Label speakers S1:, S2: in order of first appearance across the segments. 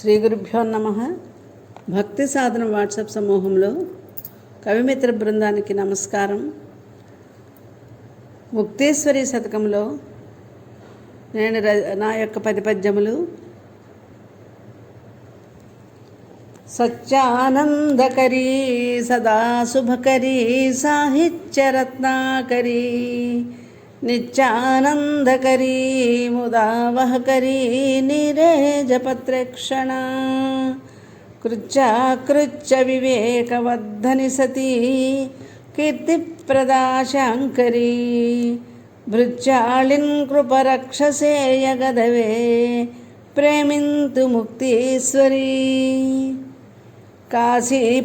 S1: శ్రీ గురుభ్యో నమ. భక్తి సాధన వాట్సాప్ సమూహంలో కవిమిత్ర బృందానికి నమస్కారం. ముక్తేశ్వరి శతకంలో నేను ర- నా యొక్క పది పద్యములు సత్యానందకరీ సదా శుభకరీ సాహిత్యరత్నాకరీ. నిత్యానందకరీ ముదావహకరీ నీరేజపత్రక్షణ కృచ్చాకృచ్చ వివేకవర్ధని సతీ కీర్తిప్రదాశాంకరీ భృత్యాళిన్ కృపరక్షసేయగదవే ప్రేమింతు ముక్తీశ్వరీ కాశీపట్టణవాసివై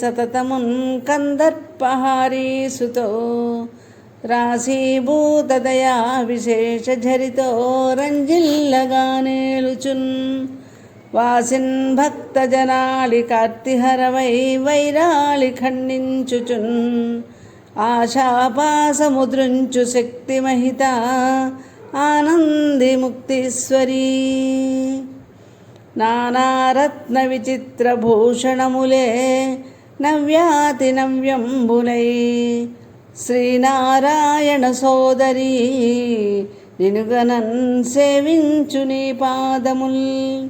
S1: సతతమున్ కందర్పహారీసుతో రాశీభూతదయా విశేషరితో రంజిల్లగా నేలుచున్ వాసిన్ భక్తజనాళి కార్తిహరవై వైరాళి ఖండించుచున్ ఆశాపాసముద్రుంచు శక్తిమహిత ఆనంది ముక్తీశ్వరీ నానారత్న విచిత్రభూషణములే నవ్యాతి నవ్యంబులై శ్రీనారాయణ సోదరి నినుగనన్ సేవించు నీ పాదముల్.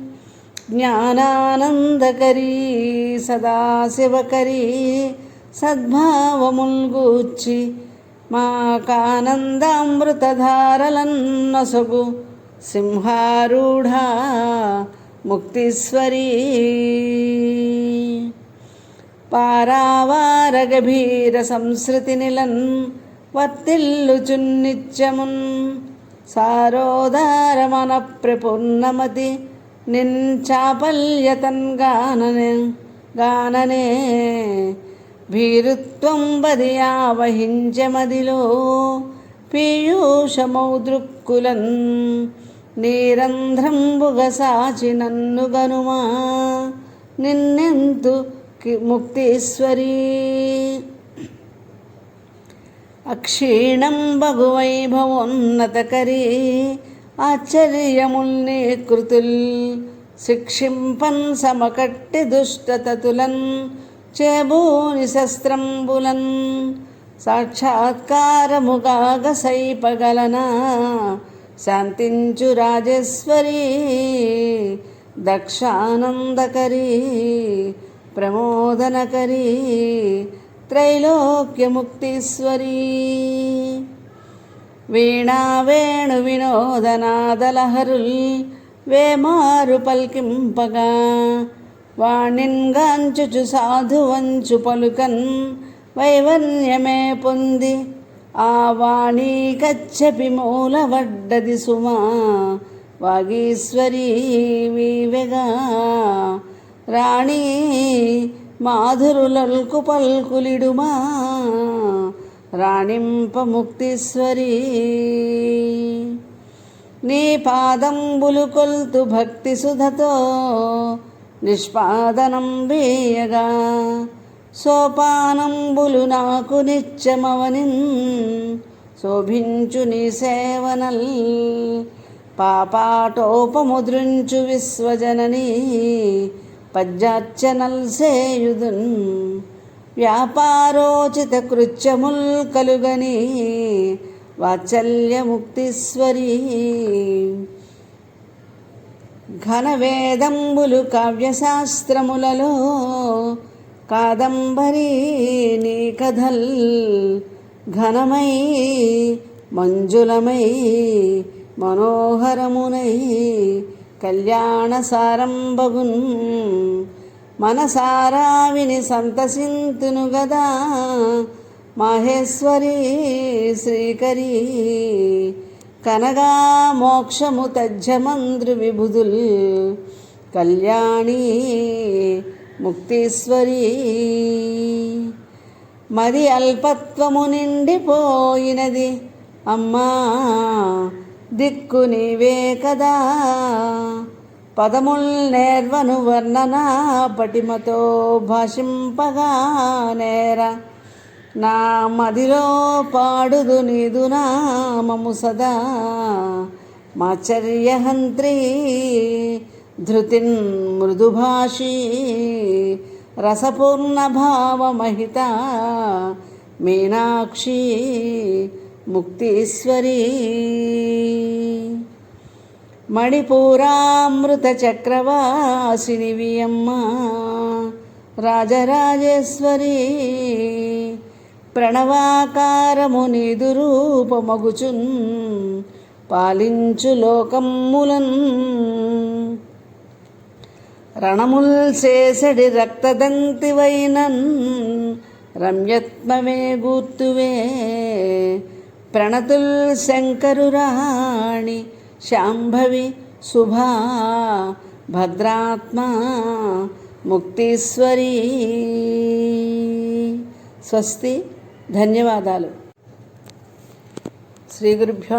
S1: జ్ఞానానందకరీ సదాశివకరీ సద్భావముల్ గూర్చి మాకానందామృతధారలన్నసొగు సింహారూఢ ముక్తీశ్వరీ పారావారగభీర సంస్కృతి నిలన్ వర్తిల్లుచున్నిత్యమున్ సారోదారమన ప్రపూర్ణమతి నించాపల్యతన్ గాననే. గాననే భీరుత్వం బదియావహించమదిలో పీయూషమౌదృక్కులన్ నీరంధ్రంబుగ సాచి నన్ను గనుమా నిన్నెంతు ముక్తీశ్వరీ అక్షీణం బగువైభవోన్నతకరీ ఆశ్చర్యముల్ని కృతుల్ శిక్షింపన్ సమకట్టి దుష్టతతులన్ చేబూని శస్త్రంబులన్ సాక్షాత్కారముగాగ సైపగలనా శాంతించు రాజేశ్వరీ దక్షానందకరీ ప్రమోదనకరీ త్రైలోక్యముక్తీశ్వరీ. వీణా వేణు వినోదనాదలహరుల్ వేమారు పల్కింపగా. వాణిన్గాంచుచు సాధువంచు పలుకన్ వైవన్యమే పొంది. ఆ వాణి కచ్చపి మూలవడ్డది సుమా. వాగీశ్వరీ వీవెగా. రాణి మాధురులల్కు పల్కులిడుమా? రాణింప ముక్తీశ్వరీ. నీ పాదంబులు కొల్తు భక్తి సుధతో నిష్పాదనం వేయగా. సోపానంబులు నాకు నిత్యమవనిన్ శోభించు నీ సేవనల్. పాపాటోపముద్రించు విశ్వజనని పద్యార్చనల్ సేయుదున్ వ్యాపారోచిత కృత్యముల్ కలుగని వాత్సల్యముక్తీశ్వరీ ఘనవేదంబులు కావ్యశాస్త్రములలో కాదంబరీ నీ కథల్ ఘనమై మంజులమై మనోహరమునై కళ్యాణ సారంభగున్ మనసారా విని సంతసింతును గదా మాహేశ్వరీ శ్రీకరీ. కనగా మోక్షము తజ్జమంద్రు విభుదుల్ కళ్యాణి ముక్తీశ్వరీ. మది అల్పత్వము నిండిపోయినది అమ్మా దిక్కు నీవే కదా. పదముల్ నేర్వను వర్ణన పటిమతో భాషింపగా నేర. నా మదిలో పాడుదు నీదు నామము సదా. మాచర్యహంత్రీ ధృతిన్ మృదుభాషీ రసపూర్ణభావమహిత మీనాక్షి ముక్తీశ్వరీ. మణిపూరామృతచక్రవాసిని వియమ్మ రాజరాజేశ్వరి. ప్రణవాకారము నీదు రూపమగుచున్ పాలించు లోకమ్ములన్. రణముల్ చేసడి రక్తదంతివైనన్ రమ్యత్మమే గుర్తువే. ప్రణతుల్ శంకరురాణి శాంభవి శుభా భద్రాత్మా ముక్తీశ్వరీ. స్వస్తి. ధన్యవాదాలు. శ్రీ గురుభ్యో